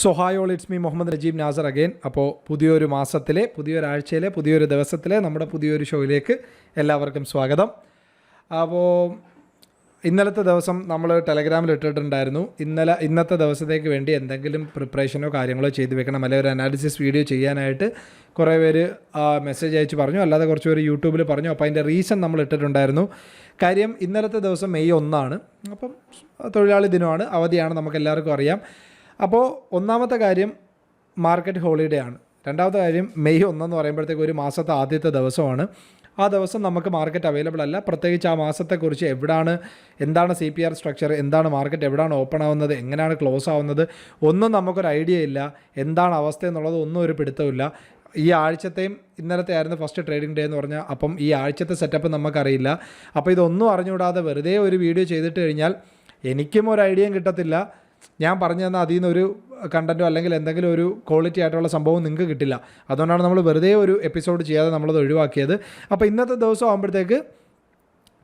So hi all it's me Muhammad Najeeb Nasar again അപ്പോൾ പുതിയൊരു മാസത്തിലെ പുതിയൊരാഴ്ചയിലെ പുതിയൊരു ദിവസത്തിലെ നമ്മുടെ പുതിയൊരു ഷോയിലേക്ക് എല്ലാവർക്കും സ്വാഗതം. അപ്പോൾ ഇന്നലത്തെ ദിവസം നമ്മൾ ടെലഗ്രാമിൽ ഇട്ടിട്ടുണ്ടായിരുന്നു. ഇന്നലെ ഇന്നത്തെ ദിവസത്തേക്ക് വേണ്ടി എന്തെങ്കിലും പ്രിപ്പറേഷനോ കാര്യങ്ങളോ ചെയ്തു വെക്കണം അല്ലെങ്കിൽ ഒരു അനാലിസിസ് വീഡിയോ ചെയ്യാനായിട്ട് കുറേ പേര് മെസ്സേജ് അയച്ച് പറഞ്ഞു. അല്ലാതെ കുറച്ച് പേര് യൂട്യൂബിൽ പറഞ്ഞു. അപ്പോൾ അതിന്റെ റീസൺ നമ്മൾ ഇട്ടിട്ടുണ്ടായിരുന്നു. കാര്യം ഇന്നലത്തെ ദിവസം മെയ് ഒന്നാണ്. അപ്പം തൊഴിലാളി ദിനമാണ്. അവധിയാണ് നമുക്ക് എല്ലാവർക്കും അറിയാം. അപ്പോൾ ഒന്നാമത്തെ കാര്യം മാർക്കറ്റ് ഹോളിഡേ ആണ്. രണ്ടാമത്തെ കാര്യം മെയ് ഒന്നെന്ന് പറയുമ്പോഴത്തേക്ക് ഒരു മാസത്തെ ആദ്യത്തെ ദിവസമാണ്. ആ ദിവസം നമുക്ക് മാർക്കറ്റ് അവൈലബിൾ അല്ല. പ്രത്യേകിച്ച് ആ മാസത്തെക്കുറിച്ച് എവിടാണ് എന്താണ് സി പി ആർ സ്ട്രക്ചർ എന്താണ് മാർക്കറ്റ് എവിടാണ് ഓപ്പൺ ആവുന്നത് എങ്ങനെയാണ് ക്ലോസ് ആവുന്നത് ഒന്നും നമുക്കൊരു ഐഡിയ ഇല്ല. എന്താണ് അവസ്ഥ എന്നുള്ളത് ഒന്നും ഒരു പിടുത്തമില്ല ഈ ആഴ്ചത്തെയും ഇന്നലത്തെ ആയിരുന്നു ഫസ്റ്റ് ട്രേഡിംഗ് ഡേ എന്ന് പറഞ്ഞാൽ അപ്പം ഈ ആഴ്ചത്തെ സെറ്റപ്പ് നമുക്കറിയില്ല. അപ്പോൾ ഇതൊന്നും അറിഞ്ഞുകൂടാതെ വെറുതെ ഒരു വീഡിയോ ചെയ്തിട്ട് കഴിഞ്ഞാൽ എനിക്കും ഒരു ഐഡിയയും കിട്ടത്തില്ല. ഞാൻ പറഞ്ഞു തന്ന അതിൽ നിന്നൊരു കണ്ടന്റോ അല്ലെങ്കിൽ എന്തെങ്കിലും ഒരു ക്വാളിറ്റി ആയിട്ടുള്ള സംഭവം നിങ്ങൾക്ക് കിട്ടില്ല. അതുകൊണ്ടാണ് നമ്മൾ വെറുതെ ഒരു എപ്പിസോഡ് ചെയ്യാതെ നമ്മളത് ഒഴിവാക്കിയത്. അപ്പോൾ ഇന്നത്തെ ദിവസം ആകുമ്പോഴത്തേക്ക്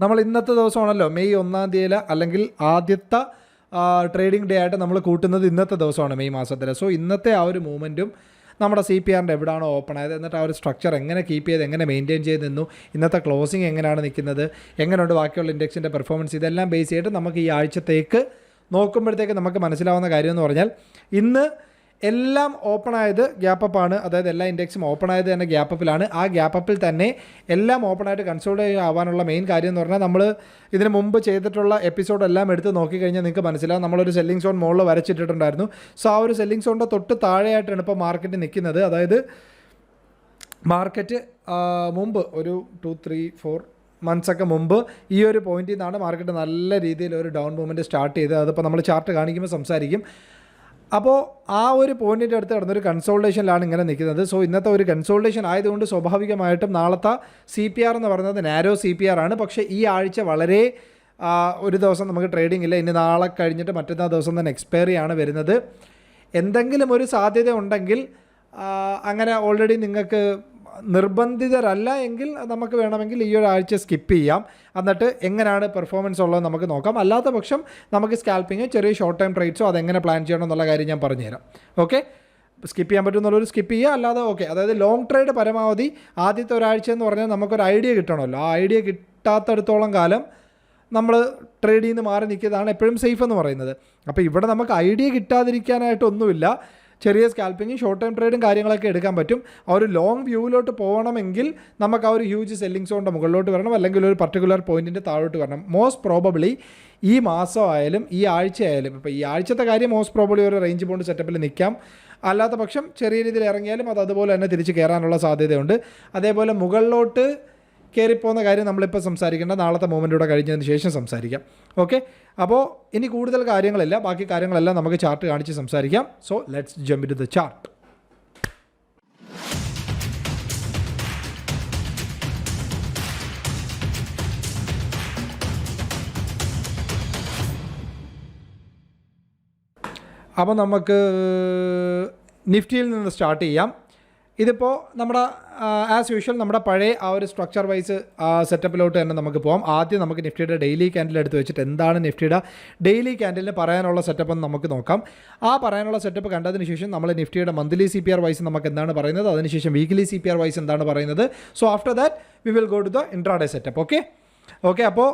നമ്മൾ ഇന്നത്തെ ദിവസമാണല്ലോ മെയ് ഒന്നാം തീയതി അല്ലെങ്കിൽ ആദ്യത്തെ ട്രേഡിംഗ് ഡേ ആയിട്ട് നമ്മൾ കൂട്ടുന്നത് ഇന്നത്തെ ദിവസമാണ് മെയ് മാസത്തിൽ സോ ഇന്നത്തെ ആ ഒരു മൂവ്മെന്റും നമ്മുടെ സി പി ആറിന്റെ എവിടെയാണോ ഓപ്പൺ ആയത് എന്നിട്ട് ആ ഒരു സ്ട്രക്ചർ എങ്ങനെ കീപ്പ് ചെയ്ത് എങ്ങനെ മെയിന്റെയിൻ ചെയ്ത് നിന്നു ഇന്നത്തെ ക്ലോസിങ് എങ്ങനെയാണ് നിൽക്കുന്നത് എങ്ങനെയുണ്ട് ബാക്കിയുള്ള ഇൻഡെക്സിന്റെ പെർഫോമൻസ് ഇതെല്ലാം ബേസ് ചെയ്തിട്ട് നമുക്ക് ഈ ആഴ്ചത്തേക്ക് നോക്കുമ്പോഴത്തേക്ക് നമുക്ക് മനസ്സിലാവുന്ന കാര്യം എന്ന് പറഞ്ഞാൽ ഇന്ന് എല്ലാം ഓപ്പൺ ആയത് ഗ്യാപ്പപ്പ് ആണ്. അതായത് എല്ലാ ഇൻഡെക്സും ഓപ്പൺ ആയത് തന്നെ ഗ്യാപ്പപ്പിലാണ് ആ ഗ്യാപ്പപ്പിൽ തന്നെ എല്ലാം ഓപ്പൺ ആയിട്ട് കൺസോൾട്ട് ആവാനുള്ള മെയിൻ കാര്യം എന്ന് പറഞ്ഞാൽ നമ്മൾ ഇതിന് മുമ്പ് ചെയ്തിട്ടുള്ള എപ്പിസോഡ് എല്ലാം എടുത്ത് നോക്കിക്കഴിഞ്ഞാൽ നിങ്ങൾക്ക് മനസ്സിലാവും. നമ്മളൊരു സെല്ലിംഗ് സോൺ മുകളിൽ വരച്ചിട്ടിട്ടുണ്ടായിരുന്നു. സോ ആ ഒരു സെല്ലിംഗ് സോണിന്റെ തൊട്ട് താഴെയായിട്ടാണ് ഇപ്പോൾ മാർക്കറ്റ് നിൽക്കുന്നത്. അതായത് മാർക്കറ്റ് മുമ്പ് ഒരു ടു ത്രീ ഫോർ മന്ത്സൊക്കെ മുമ്പ് ഈ ഒരു പോയിന്റിൽ നിന്നാണ് മാർക്കറ്റ് നല്ല രീതിയിൽ ഒരു ഡൗൺ മൂവ്മെന്റ് സ്റ്റാർട്ട് ചെയ്തത്. അതിപ്പോൾ നമ്മൾ ചാർട്ട് കാണിക്കുമ്പോൾ സംസാരിക്കും. അപ്പോൾ ആ ഒരു പോയിന്റിന്റെ അടുത്ത് കിടന്നൊരു കൺസോൾട്ടേഷനിലാണ് ഇങ്ങനെ നിൽക്കുന്നത്. സോ ഇന്നത്തെ ഒരു കൺസോൾട്ടേഷൻ ആയതുകൊണ്ട് സ്വാഭാവികമായിട്ടും നാളത്തെ സി പി ആർ എന്ന് പറയുന്നത് നാരോ സി പി ആർ ആണ്. പക്ഷേ ഈ ആഴ്ച വളരെ ഒരു ദിവസം നമുക്ക് ട്രേഡിംഗ് ഇല്ല. ഇനി നാളെ കഴിഞ്ഞിട്ട് മറ്റന്നാ ദിവസം തന്നെ എക്സ്പയറി ആണ് വരുന്നത്. എന്തെങ്കിലും ഒരു സാധ്യത ഉണ്ടെങ്കിൽ അങ്ങനെ ഓൾറെഡി നിങ്ങൾക്ക് നിർബന്ധിതരല്ല എങ്കിൽ നമുക്ക് വേണമെങ്കിൽ ഈ ഒരു ആഴ്ച സ്കിപ്പ് ചെയ്യാം. എന്നിട്ട് എങ്ങനെയാണ് പെർഫോമൻസ് ഉള്ളത് നമുക്ക് നോക്കാം. അല്ലാത്ത പക്ഷം നമുക്ക് സ്കാൽപ്പിങ് ചെറിയ ഷോർട്ട് ടൈം ട്രേഡ്സോ അതെങ്ങനെ പ്ലാൻ ചെയ്യണം എന്നുള്ള കാര്യം ഞാൻ പറഞ്ഞുതരാം. ഓക്കെ സ്കിപ്പ് ചെയ്യാൻ പറ്റുന്നുള്ളൊരു സ്കിപ്പ് ചെയ്യുക. അല്ലാതെ ഓക്കെ അതായത് ലോങ് ട്രേഡ് പരമാവധി ആദ്യത്തെ ഒരാഴ്ച എന്ന് പറഞ്ഞാൽ നമുക്കൊരു ഐഡിയ കിട്ടണമല്ലോ. ആ ഐഡിയ കിട്ടാത്തടത്തോളം കാലം നമ്മൾ ട്രേഡിൽ നിന്ന് മാറി നിൽക്കുന്നതാണ് എപ്പോഴും സേഫ് എന്ന് പറയുന്നത്. അപ്പോൾ ഇവിടെ നമുക്ക് ഐഡിയ കിട്ടാതിരിക്കാനായിട്ടൊന്നുമില്ല. ചെറിയ സ്കാൽപ്പിങ്ങും ഷോർട്ട് ടൈം ട്രേഡും കാര്യങ്ങളൊക്കെ എടുക്കാൻ പറ്റും. ആ ഒരു ലോങ് വ്യൂവിലോട്ട് പോകണമെങ്കിൽ നമുക്ക് ആ ഒരു ഹ്യൂജ് സെല്ലിംഗ് സോണിന്റെ മുകളിലോട്ട് വരണം. അല്ലെങ്കിൽ ഒരു പർട്ടിക്കുലർ പോയിന്റിന്റെ താഴോട്ട് വരണം. മോസ്റ്റ് പ്രോബബ്ലി ഈ മാസം ആയാലും ഈ ആഴ്ച ആയാലും ഇപ്പോൾ ഈ ആഴ്ചത്തെ കാര്യം മോസ്റ്റ് പ്രോബബ്ലി ഒരു റേഞ്ച് ബോണ്ട് സെറ്റപ്പിൽ നിൽക്കാം. അല്ലാത്ത പക്ഷം ചെറിയ രീതിയിൽ ഇറങ്ങിയാലും അത് അതുപോലെ തന്നെ തിരിച്ച് കയറാനുള്ള സാധ്യതയുണ്ട്. അതേപോലെ മുകളിലോട്ട് കയറിപ്പോകുന്ന കാര്യം നമ്മളിപ്പോൾ സംസാരിക്കേണ്ട നാളത്തെ മൂവ്മെന്റൂടെ കഴിഞ്ഞതിന് ശേഷം സംസാരിക്കാം. ഓക്കെ അപ്പോൾ ഇനി കൂടുതൽ കാര്യങ്ങളല്ല. ബാക്കി കാര്യങ്ങളെല്ലാം നമുക്ക് ചാർട്ട് കാണിച്ച് സംസാരിക്കാം. So let's jump to the chart അപ്പോൾ നമുക്ക് നിഫ്റ്റിയിൽ നിന്ന് സ്റ്റാർട്ട് ചെയ്യാം. ഇതിപ്പോൾ നമ്മുടെ ആസ് യൂഷ്വൽ നമ്മുടെ പഴയ ആ ഒരു സ്ട്രക്ചർ വൈസ് സെറ്റപ്പിലോട്ട് തന്നെ നമുക്ക് പോകാം ആദ്യം നമുക്ക് നിഫ്റ്റിയുടെ ഡെയിലി ക്യാൻഡിൽ എടുത്ത് വെച്ചിട്ട് എന്താണ് നിഫ്റ്റിയുടെ ഡെയിലി ക്യാൻഡിലിന് പറയാനുള്ള സെറ്റപ്പ് എന്ന് നമുക്ക് നോക്കാം. ആ പറയാനുള്ള സെറ്റപ്പ് കണ്ടതിന് ശേഷം നമ്മൾ നിഫ്റ്റിയുടെ monthly C P R wise നമുക്ക് എന്താണ് പറയുന്നത്? അതിനുശേഷം weekly C P R wise എന്താണ് പറയുന്നത്? So after that we will go to the intraday setup okay okay അപ്പോൾ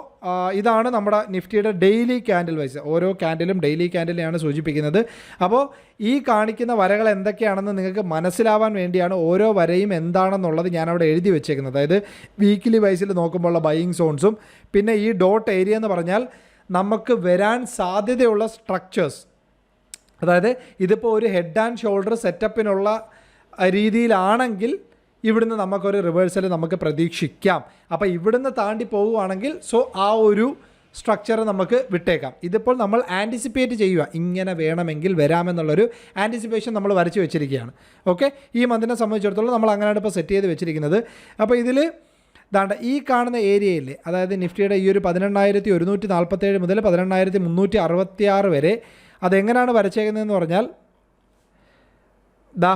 ഇതാണ് നമ്മുടെ നിഫ്റ്റിയുടെ ഡെയിലി ക്യാൻഡിൽ വൈസ് ഓരോ ക്യാൻഡിലും ഡെയിലി ക്യാൻഡിലെയാണ് സൂചിപ്പിക്കുന്നത്. അപ്പോൾ ഈ കാണിക്കുന്ന വരകൾ എന്തൊക്കെയാണെന്ന് നിങ്ങൾക്ക് മനസ്സിലാവാൻ വേണ്ടിയാണ് ഓരോ വരയും എന്താണെന്നുള്ളത് ഞാനവിടെ എഴുതി വെച്ചേക്കുന്നത്. അതായത് വീക്കിലി വൈസിൽ നോക്കുമ്പോഴുള്ള ബൈയിങ് സോൺസും പിന്നെ ഈ ഡോട്ട് ഏരിയ എന്ന് പറഞ്ഞാൽ നമുക്ക് വരാൻ സാധ്യതയുള്ള സ്ട്രക്ചേഴ്സ് അതായത് ഇതിപ്പോൾ ഒരു ഹെഡ് ആൻഡ് ഷോൾഡർ സെറ്റപ്പിനുള്ള രീതിയിലാണെങ്കിൽ ഇവിടുന്ന് നമുക്കൊരു റിവേഴ്സൽ നമുക്ക് പ്രതീക്ഷിക്കാം. അപ്പോൾ ഇവിടുന്ന് താണ്ടി പോവുകയാണെങ്കിൽ സോ ആ ഒരു സ്ട്രക്ചർ നമുക്ക് വിട്ടേക്കാം. ഇതിപ്പോൾ നമ്മൾ ആന്റിസിപ്പേറ്റ് ചെയ്യുക. ഇങ്ങനെ വേണമെങ്കിൽ വരാമെന്നുള്ളൊരു ആന്റിസിപ്പേഷൻ നമ്മൾ വരച്ചു വെച്ചിരിക്കുകയാണ്. ഓക്കെ ഈ മന്തിനെ സംബന്ധിച്ചിടത്തോളം നമ്മൾ അങ്ങനെയാണ് ഇപ്പോൾ സെറ്റ് ചെയ്ത് വെച്ചിരിക്കുന്നത്. അപ്പോൾ ഇതിൽ ദാണ്ട ഈ കാണുന്ന ഏരിയയിൽ അതായത് നിഫ്റ്റിയുടെ ഈ ഒരു പതിനെണ്ണായിരത്തി ഒരുന്നൂറ്റി നാൽപ്പത്തേഴ് മുതൽ പതിനെണ്ണായിരത്തി മുന്നൂറ്റി അറുപത്തി ആറ് വരെ അതെങ്ങനെയാണ് വരച്ചേക്കുന്നതെന്ന് പറഞ്ഞാൽ ദാ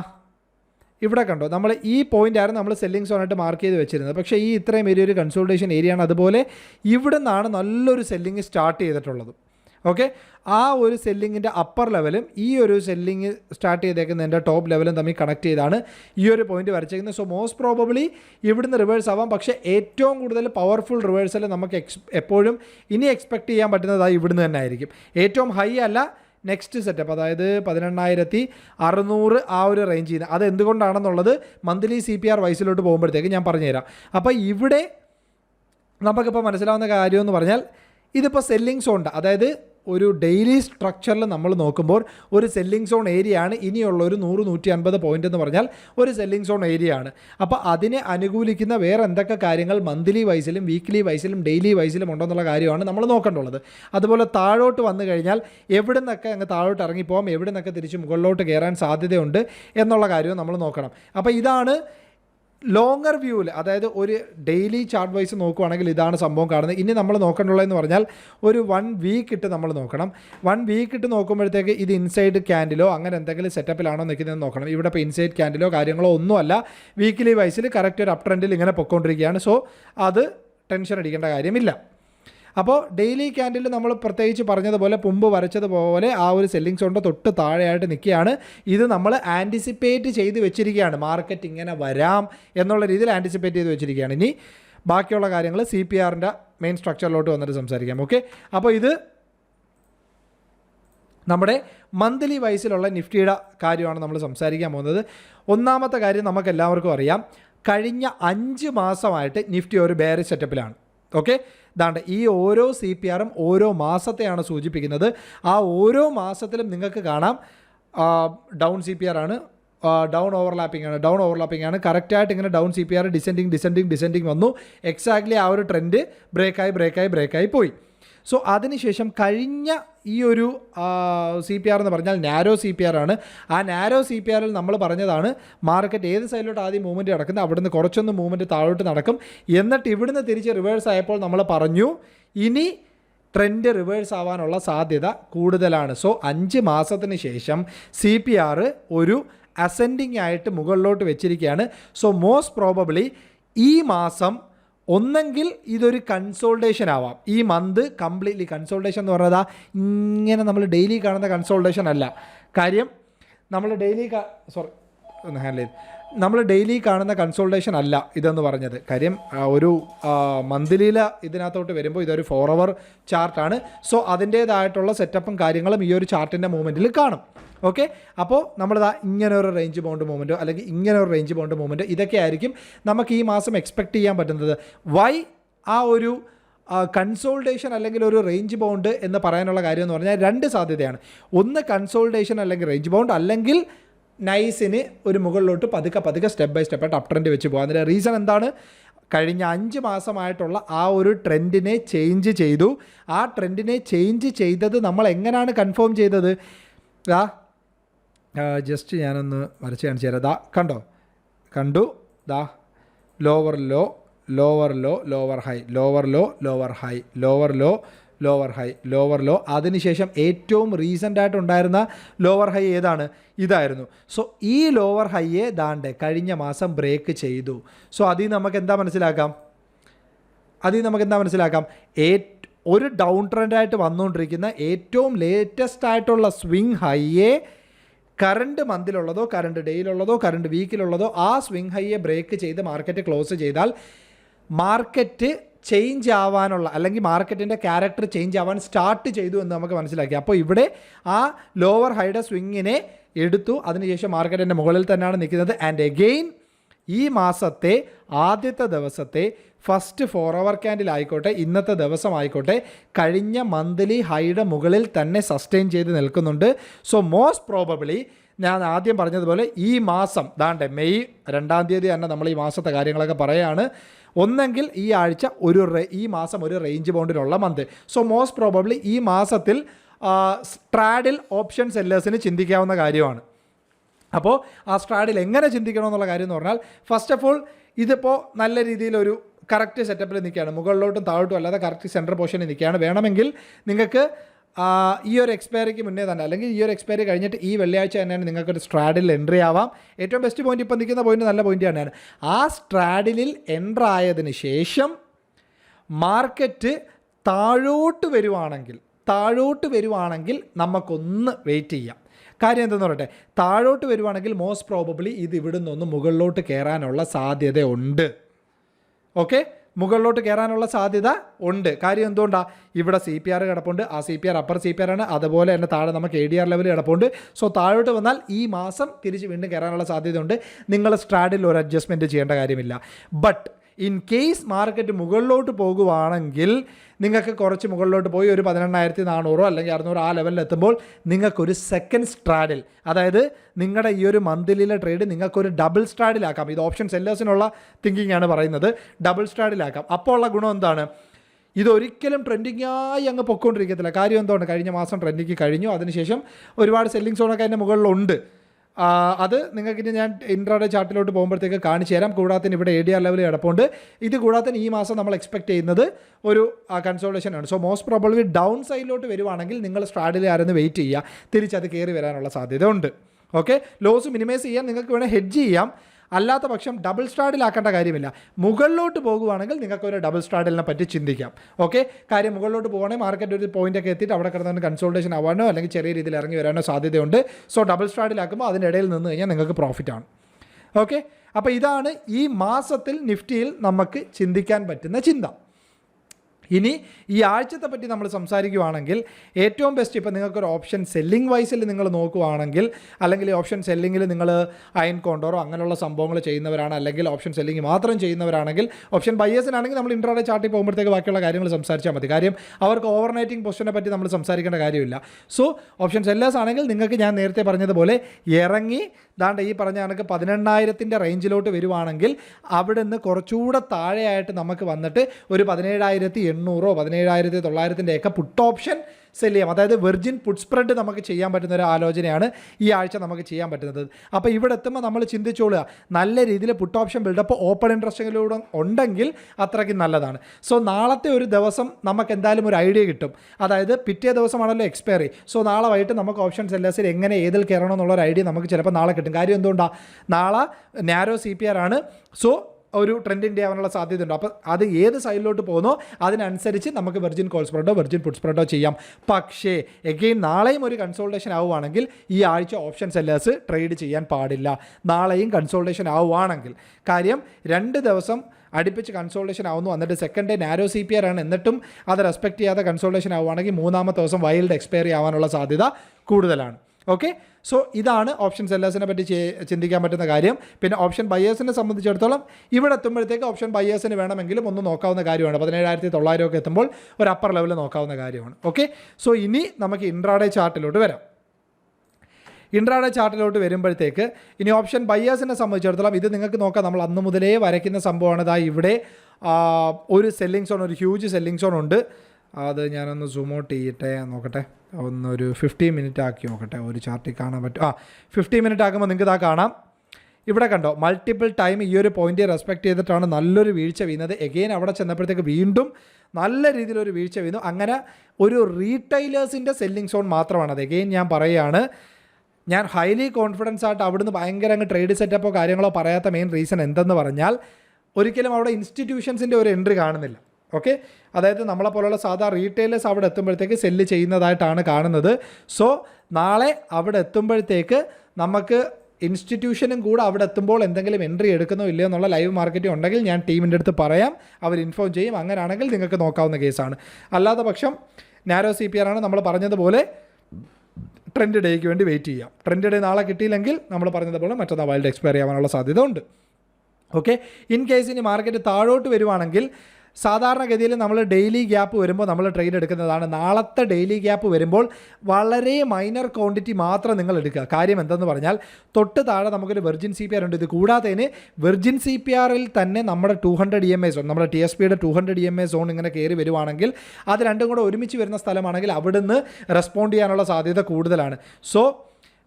ഇവിടെ കണ്ടോ നമ്മൾ ഈ പോയിന്റ് ആയിരുന്നു നമ്മൾ സെല്ലിംഗ് സോണായിട്ട് മാർക്ക് ചെയ്ത് വെച്ചിരുന്നത്. പക്ഷേ ഈ ഇത്രയും വലിയൊരു കൺസോൾട്ടേഷൻ ഏരിയ ആണ് അതുപോലെ ഇവിടെ നിന്നാണ് നല്ലൊരു സെല്ലിംഗ് സ്റ്റാർട്ട് ചെയ്തിട്ടുള്ളത്. ഓക്കെ ആ ഒരു സെല്ലിങ്ങിന്റെ അപ്പർ ലെവലും ഈ ഒരു സെല്ലിങ് സ്റ്റാർട്ട് ചെയ്തേക്കുന്നതിന്റെ ടോപ്പ് ലെവലും തമ്മിൽ കണക്ട് ചെയ്താണ് ഈ ഒരു പോയിന്റ് വരച്ചേക്കുന്നത്. സോ മോസ്റ്റ് പ്രോബബ്ലി ഇവിടുന്ന് റിവേഴ്സ് ആവാം. പക്ഷേ ഏറ്റവും കൂടുതൽ പവർഫുൾ റിവേഴ്സൽ നമുക്ക് എക്സ് എപ്പോഴും ഇനി എക്സ്പെക്ട് ചെയ്യാൻ പറ്റുന്നത് ഇവിടുന്ന് തന്നെ ആയിരിക്കും. ഏറ്റവും ഹൈ അല്ല നെക്സ്റ്റ് സെറ്റപ്പ് അതായത് പതിനെണ്ണായിരത്തി അറുന്നൂറ് ആ ഒരു റേഞ്ച് നിന്ന് അത് എന്തുകൊണ്ടാണെന്നുള്ളത് മന്ത്ലി സി പി ആർ വൈസിലോട്ട് പോകുമ്പോഴത്തേക്ക് ഞാൻ പറഞ്ഞുതരാം. അപ്പോൾ ഇവിടെ നമുക്കിപ്പോൾ മനസ്സിലാവുന്ന കാര്യം എന്ന് പറഞ്ഞാൽ ഇതിപ്പോൾ സെല്ലിംഗ് സോണ്ട് അതായത് ഒരു ഡെയിലി സ്ട്രക്ചറിൽ നമ്മൾ നോക്കുമ്പോൾ ഒരു സെല്ലിംഗ് സോൺ ഏരിയ ആണ് ഇനിയുള്ള ഒരു നൂറ് നൂറ്റി അൻപത് പോയിന്റ് എന്ന് പറഞ്ഞാൽ ഒരു സെല്ലിംഗ് സോൺ ഏരിയ ആണ്. അപ്പോൾ അതിനെ അനുകൂലിക്കുന്ന വേറെ എന്തൊക്കെ കാര്യങ്ങൾ മന്ത്ലി വൈസിലും വീക്ക്ലി വൈസിലും ഡെയിലി വൈസിലും ഉണ്ടെന്നുള്ള കാര്യമാണ് നമ്മൾ നോക്കേണ്ടുള്ളത് അതുപോലെ താഴോട്ട് വന്നു കഴിഞ്ഞാൽ എവിടെ നിന്നൊക്കെ അങ്ങ് താഴോട്ട് ഇറങ്ങിപ്പോകാം എവിടെ നിന്നൊക്കെ തിരിച്ച് മുകളിലോട്ട് കയറാൻ സാധ്യതയുണ്ട് എന്നുള്ള കാര്യവും നമ്മൾ നോക്കണം. അപ്പോൾ ഇതാണ് ലോങ്ങർ വ്യൂവിൽ അതായത് ഒരു ഡെയിലി ചാർട്ട് വൈസ് നോക്കുവാണെങ്കിൽ ഇതാണ് സംഭവം കാണുന്നത്. ഇനി നമ്മൾ നോക്കേണ്ടുള്ളതെന്ന് പറഞ്ഞാൽ ഒരു വൺ വീക്ക് ഇട്ട് നമ്മൾ നോക്കണം. വൺ വീക്ക് ഇട്ട് നോക്കുമ്പോഴത്തേക്ക് ഇത് ഇൻസൈഡ് ക്യാൻഡിലോ അങ്ങനെ എന്തെങ്കിലും സെറ്റപ്പിലാണോ നിൽക്കുന്നതെന്ന് നോക്കണം. ഇവിടെ ഇപ്പോൾ ഇൻസൈഡ് ക്യാൻഡിലോ കാര്യങ്ങളോ ഒന്നുമല്ല. വീക്കിലി വൈസിൽ കറക്റ്റ് ഒരു അപ് ട്രെൻഡിൽ ഇങ്ങനെ പൊയ്ക്കൊണ്ടിരിക്കുകയാണ് സോ അത് ടെൻഷൻ അടിക്കേണ്ട കാര്യമില്ല. അപ്പോൾ ഡെയിലി ക്യാൻഡിൽ നമ്മൾ പ്രത്യേകിച്ച് പറഞ്ഞതുപോലെ പുമ്പ് വരച്ചതുപോലെ ആ ഒരു സെല്ലിംഗ് സോണിന്റെ തൊട്ട് താഴെയായിട്ട് നിൽക്കുകയാണ്. ഇത് നമ്മൾ ആന്റിസിപ്പേറ്റ് ചെയ്ത് വെച്ചിരിക്കുകയാണ്. മാർക്കറ്റ് ഇങ്ങനെ വരാം എന്നുള്ള രീതിയിൽ ആന്റിസിപ്പേറ്റ് ചെയ്ത് വെച്ചിരിക്കുകയാണ്. ഇനി ബാക്കിയുള്ള കാര്യങ്ങൾ സി പി ആറിന്റെ മെയിൻ സ്ട്രക്ചറിലോട്ട് വന്നിട്ട് സംസാരിക്കാം. ഓക്കെ അപ്പോൾ ഇത് നമ്മുടെ മന്ത്ലി വൈസിലുള്ള നിഫ്റ്റിയുടെ കാര്യമാണ് നമ്മൾ സംസാരിക്കാൻ പോകുന്നത്. ഒന്നാമത്തെ കാര്യം നമുക്ക് എല്ലാവർക്കും അറിയാം. കഴിഞ്ഞ അഞ്ച് മാസമായിട്ട് നിഫ്റ്റി ഒരു ബേറി സെറ്റപ്പിലാണ് ഓക്കെ? ദാണ്ട് ഈ ഓരോ സി പി ആറും ഓരോ മാസത്തെയാണ് സൂചിപ്പിക്കുന്നത്. ആ ഓരോ മാസത്തിലും നിങ്ങൾക്ക് കാണാം. ഡൗൺ സി പി ആർ ആണ് ഡൗൺ ഓവർലാപ്പിംഗ് ആണ്. ഡൗൺ ഓവർലാപ്പിംഗ് ആണ്. കറക്റ്റായിട്ട് ഇങ്ങനെ down C P R descending descending descending വന്നു. എക്സാക്ട്ലി ആ ഒരു ട്രെൻഡ് ബ്രേക്കായി ബ്രേക്കായി ബ്രേക്കായി പോയി. സോ അതിനുശേഷം കഴിഞ്ഞ ഈ ഒരു സി പി ആർ എന്ന് പറഞ്ഞാൽ നാരോ സി പി ആർ ആണ്. ആ നാരോ സി പി ആറിൽ നമ്മൾ പറഞ്ഞതാണ് മാർക്കറ്റ് ഏത് സൈഡിലോട്ട് ആദ്യം മൂവ്മെന്റ് നടക്കുന്നത് അവിടുന്ന് കുറച്ചൊന്ന് മൂവ്മെന്റ് താഴോട്ട് നടക്കും. എന്നിട്ട് ഇവിടുന്ന് തിരിച്ച് റിവേഴ്സ് ആയപ്പോൾ നമ്മൾ പറഞ്ഞു ഇനി ട്രെൻഡ് റിവേഴ്സ് ആവാനുള്ള സാധ്യത കൂടുതലാണ്. സോ അഞ്ച് മാസത്തിന് ശേഷം സി പി ആർ ഒരു അസെൻഡിങ് ആയിട്ട് മുകളിലോട്ട് വെച്ചിരിക്കുകയാണ്. സോ മോസ്റ്റ് പ്രോബബ്ലി ഈ മാസം ഒന്നെങ്കിൽ ഇതൊരു കൺസോൾട്ടേഷൻ ആവാം. ഈ മന്ത് കംപ്ലീറ്റ്ലി കൺസോൾട്ടേഷൻ എന്ന് പറഞ്ഞാൽ ഇങ്ങനെ നമ്മൾ ഡെയിലി കാണുന്ന കൺസോൾട്ടേഷൻ അല്ല. കാര്യം നമ്മൾ ഡെയിലി സോറി ഒന്ന് ഹാൻഡിൽ ചെയ്ത്. നമ്മൾ ഡെയിലി കാണുന്ന കൺസൾട്ടേഷൻ അല്ല ഇതെന്ന് പറഞ്ഞത്. കാര്യം ഒരു മന്ത്ലിയിൽ ഇതിനകത്തോട്ട് വരുമ്പോൾ ഇതൊരു ഫോർ അവർ ചാർട്ടാണ് സോ അതിന്റേതായിട്ടുള്ള സെറ്റപ്പും കാര്യങ്ങളും ഈ ഒരു ചാർട്ടിന്റെ മൂവ്മെന്റിൽ കാണും. ഓക്കെ അപ്പോൾ നമ്മളിതാ ഇങ്ങനെ ഒരു റേഞ്ച് ബൗണ്ട് മൂവ്മെന്റോ അല്ലെങ്കിൽ ഇങ്ങനെ ഒരു റേഞ്ച് ബൗണ്ട് മൂവ്മെന്റോ ഇതൊക്കെ ആയിരിക്കും നമുക്ക് ഈ മാസം എക്സ്പെക്റ്റ് ചെയ്യാൻ പറ്റുന്നത്. വൈ ആ ഒരു കൺസോൾട്ടേഷൻ അല്ലെങ്കിൽ ഒരു റേഞ്ച് ബൗണ്ട് എന്ന് പറയാനുള്ള കാര്യം എന്ന് പറഞ്ഞാൽ രണ്ട് സാധ്യതയാണ്. ഒന്ന് കൺസോൾട്ടേഷൻ അല്ലെങ്കിൽ റേഞ്ച് ബൗണ്ട് അല്ലെങ്കിൽ നൈസിന് ഒരു മുകളിലോട്ട് പതുക്കെ പതുക്കെ സ്റ്റെപ്പ് ബൈ സ്റ്റെപ്പായിട്ട് അപ് ട്രെൻഡ് വെച്ച് പോകാം അതിന്റെ റീസൺ എന്താണ്? കഴിഞ്ഞ അഞ്ച് മാസമായിട്ടുള്ള ആ ഒരു ട്രെൻഡിനെ ചേഞ്ച് ചെയ്തു. ആ ട്രെൻഡിനെ ചേഞ്ച് ചെയ്തത് നമ്മൾ എങ്ങനെയാണ് കൺഫേം ചെയ്തത്? ദാ ജസ്റ്റ് ഞാനൊന്ന് വരച്ച് കാണിച്ചു തരാം. ദാ കണ്ടോ? കണ്ടു? ദാ lower low lower low lower high lower low lower high lower low lower high lower low. അതിനുശേഷം ഏറ്റവും റീസെന്റ് ആയിട്ട് ഉണ്ടായിരുന്ന ലോവർ ഹൈ ഏതാണ്? ഇതായിരുന്നു. സോ ഈ ലോവർ ഹൈയെ ദാണ്ട് കഴിഞ്ഞ മാസം ബ്രേക്ക് ചെയ്തു. സോ അതിൽ നമുക്ക് എന്താ മനസ്സിലാക്കാം? അതിൽ നമുക്ക് എന്താ മനസ്സിലാക്കാം? ഏ ഒരു ഡൗൺ ട്രെൻഡായിട്ട് വന്നുകൊണ്ടിരിക്കുന്ന ഏറ്റവും ലേറ്റസ്റ്റ് ആയിട്ടുള്ള സ്വിങ് ഹൈയെ കറണ്ട് മന്തിലുള്ളതോ കറണ്ട് ഡേയിലുള്ളതോ കറണ്ട് വീക്കിലുള്ളതോ ആ സ്വിങ് ഹൈയെ ബ്രേക്ക് ചെയ്ത് മാർക്കറ്റ് ക്ലോസ് ചെയ്താൽ മാർക്കറ്റ് ചേഞ്ച് ആവാനുള്ള അല്ലെങ്കിൽ മാർക്കറ്റിന്റെ ക്യാരക്ടർ ചേഞ്ച് ആവാൻ സ്റ്റാർട്ട് ചെയ്തു എന്ന് നമുക്ക് മനസ്സിലാക്കി. അപ്പോൾ ഇവിടെ ആ ലോവർ ഹൈഡ സ്വിങ്ങിനെ എടുത്തു. അതിനുശേഷം മാർക്കറ്റിന്റെ മുകളിൽ തന്നെയാണ് നിൽക്കുന്നത്. ആൻഡ് എഗെയിൻ ഈ മാസത്തെ ആദ്യത്തെ ദിവസത്തെ ഫസ്റ്റ് ഫോർ അവർ ക്യാൻഡിൽ ആയിക്കോട്ടെ ഇന്നത്തെ ദിവസം ആയിക്കോട്ടെ കഴിഞ്ഞ മന്ത്ലി ഹൈയുടെ മുകളിൽ തന്നെ സസ്റ്റെയിൻ ചെയ്ത് നിൽക്കുന്നുണ്ട്. സോ മോസ്റ്റ് പ്രോബബിളി ഞാൻ ആദ്യം പറഞ്ഞതുപോലെ ഈ മാസം ദാണ്ടെ മെയ് രണ്ടാം തീയതി തന്നെ നമ്മൾ ഈ മാസത്തെ കാര്യങ്ങളൊക്കെ പറയുകയാണ് ഒന്നെങ്കിൽ ഈ ആഴ്ച ഒരു ഈ മാസം ഒരു റേഞ്ച് ബൗണ്ടിലുള്ള മന്ത് സോ മോസ്റ്റ് പ്രോബബ്ലി ഈ മാസത്തിൽ സ്ട്രാഡിൽ ഓപ്ഷൻ സെല്ലേഴ്സിന് ചിന്തിക്കാവുന്ന കാര്യമാണ്. അപ്പോൾ ആ സ്ട്രാഡിൽ എങ്ങനെ ചിന്തിക്കണം എന്നുള്ള കാര്യം എന്ന് പറഞ്ഞാൽ ഫസ്റ്റ് ഓഫ് ഓൾ ഇതിപ്പോൾ നല്ല രീതിയിലൊരു കറക്റ്റ് സെറ്റപ്പിൽ നിൽക്കുകയാണ്. മുകളിലോട്ടും താഴോട്ടും അല്ലാതെ കറക്റ്റ് സെന്റർ പൊസിഷനിൽ നിൽക്കുകയാണ്. വേണമെങ്കിൽ നിങ്ങൾക്ക് ഈ ഒരു എക്സ്പയറിക്ക് മുന്നേ തന്നെ അല്ലെങ്കിൽ ഈ ഒരു എക്സ്പയറി കഴിഞ്ഞിട്ട് ഈ വെള്ളിയാഴ്ച തന്നെയാണ് നിങ്ങൾക്കൊരു സ്ട്രാഡിൽ എൻട്രി ആവാം. ഏറ്റവും ബെസ്റ്റ് പോയിന്റ് ഇപ്പം നിൽക്കുന്ന പോയിന്റ് നല്ല പോയിന്റ് തന്നെയാണ്. ആ സ്ട്രാഡിലിൽ എന്റർ ആയതിന് ശേഷം മാർക്കറ്റ് താഴോട്ട് വരുവാണെങ്കിൽ താഴോട്ട് വരുവാണെങ്കിൽ നമുക്കൊന്ന് വെയിറ്റ് ചെയ്യാം. കാര്യം എന്തെന്ന് പറയട്ടെ? താഴോട്ട് വരുവാണെങ്കിൽ മോസ്റ്റ് പ്രോബബ്ലി ഇത് ഇവിടുന്ന് ഒന്ന് മുകളിലോട്ട് കയറാനുള്ള സാധ്യതയുണ്ട്. ഓക്കെ മുകളിലോട്ട് കയറാനുള്ള സാധ്യത ഉണ്ട്. കാര്യം എന്തുകൊണ്ടാണ് ഇവിടെ സി പി ആർ കിടപ്പുണ്ട്. ആ C P R upper C P R ആണ്. അതുപോലെ തന്നെ താഴെ നമുക്ക് എ ഡി ആർ ലെവൽ കിടപ്പുണ്ട്. സോ താഴോട്ട് വന്നാൽ ഈ മാസം തിരിച്ച് വീണ്ടും കയറാനുള്ള സാധ്യതയുണ്ട്. നിങ്ങൾ സ്ട്രാഡിൽ ഒരു അഡ്ജസ്റ്റ്മെന്റ് ചെയ്യേണ്ട കാര്യമില്ല. ബട്ട് ഇൻ കേസ് മാർക്കറ്റ് മുകളിലോട്ട് പോകുവാണെങ്കിൽ നിങ്ങൾക്ക് കുറച്ച് മുകളിലോട്ട് പോയി ഒരു പതിനെണ്ണായിരത്തി നാനൂറോ അല്ലെങ്കിൽ അറുന്നൂറോ ആ ലെവലിൽ എത്തുമ്പോൾ നിങ്ങൾക്കൊരു സെക്കൻഡ് സ്ട്രാഡിൽ അതായത് നിങ്ങളുടെ ഈ ഒരു മന്ത്ലിയിലെ ട്രേഡ് നിങ്ങൾക്കൊരു ഡബിൾ സ്ട്രാഡിലാക്കാം ഇത് ഓപ്ഷൻ സെല്ലേഴ്സിനുള്ള തിങ്കിങ് ആണ് പറയുന്നത്. ഡബിൾ സ്ട്രാഡിലാക്കാം അപ്പോൾ ഉള്ള ഗുണം എന്താണ്? ഇതൊരിക്കലും ട്രെൻഡിങ്ങായി അങ്ങ് പൊക്കോണ്ടിരിക്കത്തില്ല. കാര്യം എന്തുകൊണ്ട് കഴിഞ്ഞ മാസം ട്രെൻഡിങ് കഴിഞ്ഞു. അതിനുശേഷം ഒരുപാട് സെല്ലിംഗ് സോണൊക്കെ അതിന്റെ മുകളിലുണ്ട്. അത് നിങ്ങൾക്ക് ഇനി ഞാൻ ഇൻട്രാഡേ ചാർട്ടിലോട്ട് പോകുമ്പോഴത്തേക്ക് കാണിച്ചു തരാം. കൂടാതെ ഇവിടെ എ ഡി ആർ ലെവൽ കിടപ്പുണ്ട്. ഇത് കൂടാതെ ഈ മാസം നമ്മൾ എക്സ്പെക്ട് ചെയ്യുന്നത് ഒരു കൺസോൾട്ടേഷൻ ആണ്. സോ മോസ്റ്റ് പ്രോബ്ലി ഡൗൺ സൈഡിലോട്ട് വരുവാണെങ്കിൽ നിങ്ങൾ സ്ട്രാഡിൽ ആരെന്ന് വെയിറ്റ് ചെയ്യുക. തിരിച്ചത് കയറി വരാനുള്ള സാധ്യത ഉണ്ട് ഓക്കെ ലോസ് മിനിമൈസ് ചെയ്യാൻ നിങ്ങൾക്ക് വേണേൽ ഹെഡ്ജ് ചെയ്യാം. അല്ലാത്ത പക്ഷം ഡബിൾ സ്റ്റാർഡിലാക്കേണ്ട കാര്യമില്ല. മുകളിലോട്ട് പോകുവാണെങ്കിൽ നിങ്ങൾക്ക് ഒരു ഡബിൾ സ്ട്രാഡിലിനെ പറ്റി ചിന്തിക്കാം. ഓക്കെ കാര്യം മുകളിലോട്ട് പോകുകയാണെങ്കിൽ മാർക്കറ്റ് ഒരു പോയിന്റ് ഒക്കെ എത്തിയിട്ട് അവിടെ കിടന്നു കൺസോൾട്ടേഷൻ ആവാനോ അല്ലെങ്കിൽ ചെറിയ രീതിയിൽ ഇറങ്ങി വരാനോ സാധ്യതയുണ്ട്. സോ ഡബിൾ സ്റ്റാർഡിലാക്കുമ്പോൾ അതിന്റെ ഇടയിൽ നിന്ന് കഴിഞ്ഞാൽ നിങ്ങൾക്ക് പ്രോഫിറ്റ് ആണ്. ഓക്കെ അപ്പോൾ ഇതാണ് ഈ മാസത്തിൽ നിഫ്റ്റിയിൽ നമുക്ക് ചിന്തിക്കാൻ പറ്റുന്ന ചിന്ത. ഇനി ഈ ആഴ്ചത്തെ പറ്റി നമ്മൾ സംസാരിക്കുവാണെങ്കിൽ ഏറ്റവും ബെസ്റ്റ് ഇപ്പോൾ നിങ്ങൾക്കൊരു ഓപ്ഷൻ സെല്ലിംഗ് വൈസിൽ നിങ്ങൾ നോക്കുവാണെങ്കിൽ അല്ലെങ്കിൽ ഓപ്ഷൻ സെല്ലിങ്ങിൽ നിങ്ങൾ അയൺ കോണ്ടോറോ അങ്ങനെയുള്ള സംഭവങ്ങൾ ചെയ്യുന്നവരാണ് അല്ലെങ്കിൽ ഓപ്ഷൻ സെല്ലിംഗ് മാത്രം ചെയ്യുന്നവരാണെങ്കിൽ ഓപ്ഷൻ ബയ്യേഴ്സിനാണെങ്കിൽ നമ്മൾ ഇൻട്രാഡേ ചാർട്ടിൽ പോകുമ്പോഴത്തേക്ക് ബാക്കിയുള്ള കാര്യങ്ങൾ സംസാരിച്ചാൽ മതി. കാര്യം അവർക്ക് ഓവർനൈറ്റിംഗ് പൊസിഷനെ പറ്റി നമ്മൾ സംസാരിക്കേണ്ട കാര്യമില്ല. സോ ഓപ്ഷൻ സെല്ലേഴ്സ് ആണെങ്കിൽ നിങ്ങൾക്ക് ഞാൻ നേരത്തെ പറഞ്ഞതുപോലെ ഇറങ്ങി ദാണ്ട് ഈ പറഞ്ഞ കണക്ക് പതിനെണ്ണായിരത്തിന്റെ റേഞ്ചിലോട്ട് വരുവാണെങ്കിൽ അവിടെ നിന്ന് കുറച്ചുകൂടെ താഴെയായിട്ട് നമുക്ക് വന്നിട്ട് ഒരു പതിനേഴായിരത്തി എണ്ണൂറോ പതിനേഴായിരത്തി തൊള്ളായിരത്തിന്റെ ഒക്കെ പുട്ട് ഓപ്ഷൻ സെൽ ചെയ്യാം. അതായത് വെർജിൻ പുട്ട് സ്പ്രെഡ് നമുക്ക് ചെയ്യാൻ പറ്റുന്ന ഒരു ആലോചനയാണ് ഈ ആഴ്ച നമുക്ക് ചെയ്യാൻ പറ്റുന്നത്. അപ്പോൾ ഇവിടെ എത്തുമ്പോൾ നമ്മൾ ചിന്തിച്ചോളുക. നല്ല രീതിയിൽ പുട്ട് ഓപ്ഷൻ ബിൽഡപ്പ് ഓപ്പൺ ഇൻട്രസ്റ്റിലൂടെ ഉണ്ടെങ്കിൽ അത്രയ്ക്ക് നല്ലതാണ്. സോ നാളത്തെ ഒരു ദിവസം നമുക്ക് എന്തായാലും ഒരു ഐഡിയ കിട്ടും. അതായത് പിറ്റേ ദിവസമാണല്ലോ എക്സ്പയറി സോ നാളെ വൈകിട്ട് നമുക്ക് ഓപ്ഷൻ സെല്ലേഴ്സിൽ എങ്ങനെ ഏതിൽ കയറണം എന്നുള്ള ഒരു ഐഡിയ നമുക്ക് ചിലപ്പോൾ നാളെ കിട്ടും. കാര്യം എന്തുകൊണ്ടാണ് നാളെ നാരോ സി പി ആർ ആണ്. സോ ഒരു ട്രെൻഡിന്റെ ആവാനുള്ള സാധ്യതയുണ്ട്. അപ്പോൾ അത് ഏത് സൈഡിലോട്ട് പോകുന്നോ അതിനനുസരിച്ച് നമുക്ക് വെർജിൻ കോൾ സ്പ്രെഡോ വെർജിൻ പുട്ട് സ്പ്രെഡോ ചെയ്യാം. പക്ഷേ എഗെയിൻ നാളെയും ഒരു കൺസോൾട്ടേഷൻ ആവുകയാണെങ്കിൽ ഈ ആഴ്ച ഓപ്ഷൻ സെല്ലേഴ്സ് ട്രേഡ് ചെയ്യാൻ പാടില്ല. നാളെയും കൺസോൾട്ടേഷൻ ആവുകയാണെങ്കിൽ കാര്യം രണ്ട് ദിവസം അടുപ്പിച്ച് കൺസോൾട്ടേഷൻ ആവുന്നു. എന്നിട്ട് second day narrow C P R ആണ്. എന്നിട്ടും അത് റെസ്പെക്ട് ചെയ്യാതെ കൺസോൾട്ടേഷൻ ആവുകയാണെങ്കിൽ മൂന്നാമത്തെ ദിവസം വൈൽഡ് എക്സ്പയറി ആവാനുള്ള സാധ്യത കൂടുതലാണ്. ഓക്കെ സോ ഇതാണ് ഓപ്ഷൻ സെല്ലേഴ്സിനെ പറ്റി ചിന്തിക്കാൻ പറ്റുന്ന കാര്യം. പിന്നെ ഓപ്ഷൻ ബയേഴ്സിനെ സംബന്ധിച്ചിടത്തോളം ഇവിടെ എത്തുമ്പോഴത്തേക്ക് ഓപ്ഷൻ ബയേഴ്സിന് വേണമെങ്കിലും ഒന്ന് നോക്കാവുന്ന കാര്യമാണ്. പതിനേഴായിരത്തി തൊള്ളായിരം ഒക്കെ എത്തുമ്പോൾ ഒരു അപ്പർ ലെവൽ നോക്കാവുന്ന കാര്യമാണ്. ഓക്കെ സോ ഇനി നമുക്ക് ഇൻട്രാഡേ ചാർട്ടിലോട്ട് വരാം. ഇൻട്രാഡേ ചാർട്ടിലോട്ട് വരുമ്പോഴത്തേക്ക് ഇനി ഓപ്ഷൻ ബയേഴ്സിനെ സംബന്ധിച്ചിടത്തോളം ഇത് നിങ്ങൾക്ക് നോക്കാം. നമ്മൾ അന്ന് മുതലേ വരയ്ക്കുന്ന സംഭവമാണ്. ഇതാ ഇവിടെ ഒരു സെല്ലിംഗ് സോൺ ഒരു ഹ്യൂജ് സെല്ലിംഗ് സോൺ ഉണ്ട്. അത് ഞാനൊന്ന് സൂം ഔട്ട് ചെയ്യട്ടെ നോക്കട്ടെ. ഒന്നൊരു ഫിഫ്റ്റി മിനിറ്റ് ആക്കി നോക്കട്ടെ. ഒരു ചാർട്ടിൽ കാണാൻ പറ്റും. ആ ഫിഫ്റ്റി മിനിറ്റ് ആക്കുമ്പോൾ നിങ്ങൾക്ക് ഇതാ കാണാം. ഇവിടെ കണ്ടോ മൾട്ടിപ്പിൾ ടൈം ഈ ഒരു പോയിന്റ് റെസ്പെക്ട് ചെയ്തിട്ടാണ് നല്ലൊരു വീഴ്ച വീണത് എഗെയിൻ അവിടെ ചെന്നപ്പോഴത്തേക്ക് വീണ്ടും നല്ല രീതിയിലൊരു വീഴ്ച വീണു. അങ്ങനെ ഒരു റീറ്റെയിലേഴ്സിന്റെ സെല്ലിംഗ് സോൺ മാത്രമാണ് അത്. എഗെയിൻ ഞാൻ പറയുകയാണ് ഞാൻ ഹൈലി കോൺഫിഡൻസ് ആയിട്ട് അവിടുന്ന് ഭയങ്കര അങ്ങ് ട്രേഡ് സെറ്റപ്പോ കാര്യങ്ങളോ പറയാത്ത മെയിൻ റീസൺ എന്തെന്ന് പറഞ്ഞാൽ ഒരിക്കലും അവിടെ ഇൻസ്റ്റിറ്റ്യൂഷൻസിന്റെ ഒരു എൻട്രി കാണുന്നില്ല. ഓക്കെ? അതായത് നമ്മളെ പോലുള്ള സാധാ റീറ്റെയിലേഴ്സ് അവിടെ എത്തുമ്പോഴത്തേക്ക് സെല്ല് ചെയ്യുന്നതായിട്ടാണ് കാണുന്നത്. സോ നാളെ അവിടെ എത്തുമ്പോഴത്തേക്ക് നമുക്ക് ഇൻസ്റ്റിറ്റ്യൂഷനും കൂടെ അവിടെ എത്തുമ്പോൾ എന്തെങ്കിലും എൻട്രി എടുക്കുന്നോ ഇല്ലയോ എന്നുള്ള ലൈവ് മാർക്കറ്റ് ഉണ്ടെങ്കിൽ ഞാൻ ടീമിന്റെ അടുത്ത് പറയാം. അവർ ഇൻഫോം ചെയ്യും. അങ്ങനെയാണെങ്കിൽ നിങ്ങൾക്ക് നോക്കാവുന്ന കേസാണ്. അല്ലാത്ത പക്ഷം നാരോ സി പി ആർ ആണ് നമ്മൾ പറഞ്ഞതുപോലെ ട്രെൻഡ് ഡേക്ക് വേണ്ടി വെയിറ്റ് ചെയ്യാം. ട്രെൻഡ് ഡേ നാളെ കിട്ടിയില്ലെങ്കിൽ നമ്മൾ പറഞ്ഞതുപോലെ മറ്റന്നാൾ വൈൽഡ് എക്സ്പയർ ചെയ്യാനുള്ള സാധ്യത ഉണ്ട് ഓക്കെ? ഇൻ കേസ് ഇനി മാർക്കറ്റ് താഴോട്ട് വരുവാണെങ്കിൽ സാധാരണഗതിയിൽ നമ്മൾ ഡെയിലി ഗ്യാപ്പ് വരുമ്പോൾ നമ്മൾ ട്രേഡ് എടുക്കുന്നതാണ്. നാളത്തെ ഡെയിലി ഗ്യാപ്പ് വരുമ്പോൾ വളരെ മൈനർ ക്വാണ്ടിറ്റി മാത്രം നിങ്ങൾ എടുക്കുക. കാര്യം എന്തെന്ന് പറഞ്ഞാൽ തൊട്ട് താഴെ നമുക്കൊരു വെർജിൻ സി പി ആർ ഉണ്ട്. ഇത് കൂടാതെ വെർജിൻ സി പി ആറിൽ തന്നെ നമ്മുടെ two hundred E M A zone നമ്മുടെ ടി എസ് പിയുടെ two hundred E M A zone ഇങ്ങനെ കയറി വരുവാണെങ്കിൽ അത് രണ്ടും കൂടെ ഒരുമിച്ച് വരുന്ന സ്ഥലമാണെങ്കിൽ അവിടുന്ന് റെസ്പോണ്ട് ചെയ്യാനുള്ള സാധ്യത കൂടുതലാണ്. So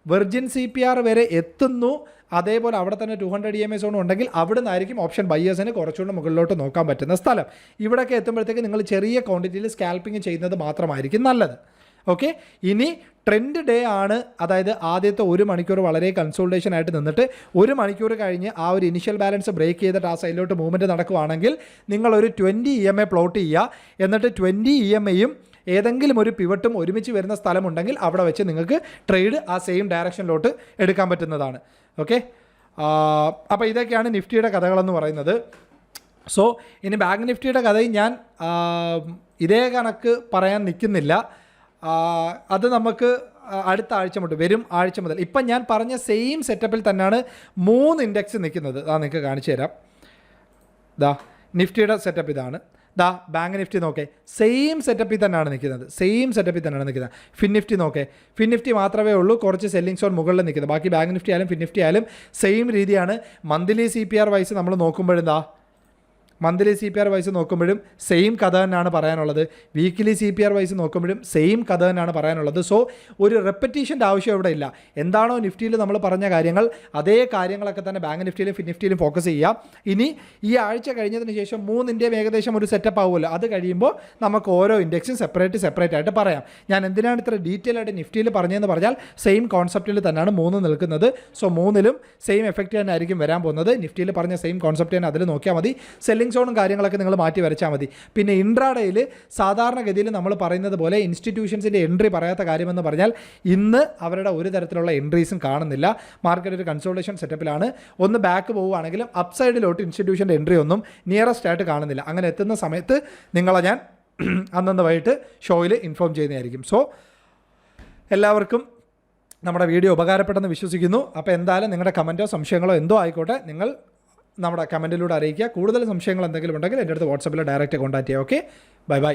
virgin C P R വരെ എത്തുന്നു. അതേപോലെ അവിടെ തന്നെ two hundred E M A zone ഉണ്ടെങ്കിൽ അവിടെ നിന്നായിരിക്കും ഓപ്ഷൻ ബയ്യേഴ്സിന് കുറച്ചുകൂടെ മുകളിലോട്ട് നോക്കാൻ പറ്റുന്ന സ്ഥലം. ഇവിടെയൊക്കെ എത്തുമ്പോഴത്തേക്ക് നിങ്ങൾ ചെറിയ ക്വാണ്ടിറ്റിയിൽ സ്കാൽപ്പിംഗ് ചെയ്യുന്നത് മാത്രമായിരിക്കും നല്ലത്. ഓക്കെ ഇനി ട്രെൻഡ് ഡേ ആണ്. അതായത് ആദ്യത്തെ ഒരു മണിക്കൂർ വളരെ കൺസോൾട്ടേഷൻ ആയിട്ട് നിന്നിട്ട് ഒരു മണിക്കൂർ കഴിഞ്ഞ് ആ ഒരു ഇനിഷ്യൽ ബാലൻസ് ബ്രേക്ക് ചെയ്തിട്ട് ആ സൈഡിലോട്ട് മൂവ്മെന്റ് നടക്കുവാണെങ്കിൽ നിങ്ങളൊരു twenty E M A plot ചെയ്യുക. എന്നിട്ട് ട്വന്റി ഇ എം എയും ഏതെങ്കിലും ഒരു പിവട്ടും ഒരുമിച്ച് വരുന്ന സ്ഥലമുണ്ടെങ്കിൽ അവിടെ വെച്ച് നിങ്ങൾക്ക് ട്രേഡ് ആ സെയിം ഡയറക്ഷനിലോട്ട് എടുക്കാൻ പറ്റുന്നതാണ്. ഓക്കെ അപ്പോൾ ഇതൊക്കെയാണ് നിഫ്റ്റിയുടെ കഥകളെന്ന് പറയുന്നത്. സോ ഇനി ബാങ്ക് നിഫ്റ്റിയുടെ കഥയും ഞാൻ ഇതേ കണക്ക് പറയാൻ നിൽക്കുന്നില്ല. അത് നമുക്ക് അടുത്ത ആഴ്ച മുതൽ വരും ആഴ്ച മുതൽ. ഇപ്പം ഞാൻ പറഞ്ഞ സെയിം സെറ്റപ്പിൽ തന്നെയാണ് മൂന്ന് ഇൻഡെക്സ് നിൽക്കുന്നത്. അത് നിങ്ങൾക്ക് കാണിച്ചു തരാം. ദാ നിഫ്റ്റിയുടെ സെറ്റപ്പ് ഇതാണ്. ദാ ബാങ്ക് നിഫ്റ്റി നോക്കേ. സെയിം സെറ്റപ്പിൽ തന്നെയാണ് നിൽക്കുന്നത്. സെയിം സെറ്റപ്പിൽ തന്നെയാണ് നിൽക്കുന്നത്. ഫിൻ നിഫ്റ്റി നോക്കേ. ഫിൻ നിഫ്റ്റി മാത്രമേ ഉള്ളൂ കുറച്ച് സെല്ലിംഗ് സോൺ മുകളിൽ നിൽക്കുന്നത്. ബാക്കി ബാങ്ക് നിഫ്റ്റി ആയാലും ഫിൻ നിഫ്റ്റി ആയാലും സെയിം രീതിയാണ്. Monthly C P R wise നമ്മൾ നോക്കുമ്പോഴെന്താ monthly C P R wise നോക്കുമ്പോഴും സെയിം കഥ തന്നെയാണ് പറയാനുള്ളത്. Weekly C P R wise നോക്കുമ്പോഴും സെയിം കഥ തന്നെയാണ് പറയാനുള്ളത്. സോ ഒരു റെപ്പറ്റീഷന്റെ ആവശ്യം ഇവിടെ ഇല്ല. എന്താണോ നിഫ്റ്റിയിൽ നമ്മൾ പറഞ്ഞ കാര്യങ്ങൾ അതേ കാര്യങ്ങളൊക്കെ തന്നെ ബാങ്ക് നിഫ്റ്റിയിലും നിഫ്റ്റിയിലും ഫോക്കസ് ചെയ്യുക. ഇനി ഈ ആഴ്ച കഴിഞ്ഞതിന് ശേഷം മൂന്നിന്റെയും ഏകദേശം ഒരു സെറ്റപ്പ് ആവുമല്ലോ. അത് കഴിയുമ്പോൾ നമുക്ക് ഓരോ ഇൻഡെക്സും സെപ്പറേറ്റ് സെപ്പറേറ്റ് ആയിട്ട് പറയാം. ഞാൻ എന്തിനാണ് ഇത്ര ഡീറ്റെയിൽ ആയിട്ട് നിഫ്റ്റിയിൽ പറഞ്ഞതെന്ന് പറഞ്ഞാൽ സെയിം കോൺസെപ്റ്റിൽ തന്നെയാണ് മൂന്ന് നിൽക്കുന്നത്. സോ മൂന്നിലും സെയിം എഫക്റ്റ് തന്നെ ആയിരിക്കും വരാൻ പോകുന്നത്. നിഫ്റ്റിയിൽ പറഞ്ഞ സെയിം കോൺസെപ്റ്റ് തന്നെ അതിൽ നോക്കിയാൽ മതി. സെല്ലിംഗ് സോണും കാര്യങ്ങളൊക്കെ നിങ്ങൾ മാറ്റി വരച്ചാൽ മതി. പിന്നെ ഇൻട്രാഡേയിൽ സാധാരണഗതിയിൽ നമ്മൾ പറയുന്നത് പോലെ ഇൻസ്റ്റിറ്റ്യൂഷൻസിന്റെ എൻട്രി പറയാത്ത കാര്യമെന്ന് പറഞ്ഞാൽ ഇന്ന് അവരുടെ ഒരു തരത്തിലുള്ള എൻട്രീസും കാണുന്നില്ല. മാർക്കറ്റ് ഒരു കൺസോൾട്ടേഷൻ സെറ്റപ്പിലാണ് ഒന്ന് ബാക്ക് പോവുകയാണെങ്കിലും അപ്സൈഡിലോട്ട് ഇൻസ്റ്റിറ്റ്യൂഷന്റെ എൻട്രി ഒന്നും നിയറസ്റ്റ് ആയിട്ട് കാണുന്നില്ല. അങ്ങനെ എത്തുന്ന സമയത്ത് നിങ്ങളെ ഞാൻ അന്നന്ന് വൈകിട്ട് ഷോയിൽ ഇൻഫോം ചെയ്യുന്നതായിരിക്കും. സോ എല്ലാവർക്കും നമ്മുടെ വീഡിയോ ഉപകാരപ്പെട്ടെന്ന് വിശ്വസിക്കുന്നു. അപ്പോൾ എന്തായാലും നിങ്ങളുടെ കമന്റോ സംശയങ്ങളോ എന്തോ ആയിക്കോട്ടെ. നിങ്ങൾ നമ്മുടെ കമന്റിലൂടെ അറിയിക്കുക. കൂടുതൽ സംശയങ്ങൾ എന്തെങ്കിലും ഉണ്ടെങ്കിൽ എന്റെ അടുത്ത് വാട്സപ്പിൽ ഡയറക്റ്റ് കോൺടാക്ട് ചെയ്യുക. ഓക്കെ? Bye bye.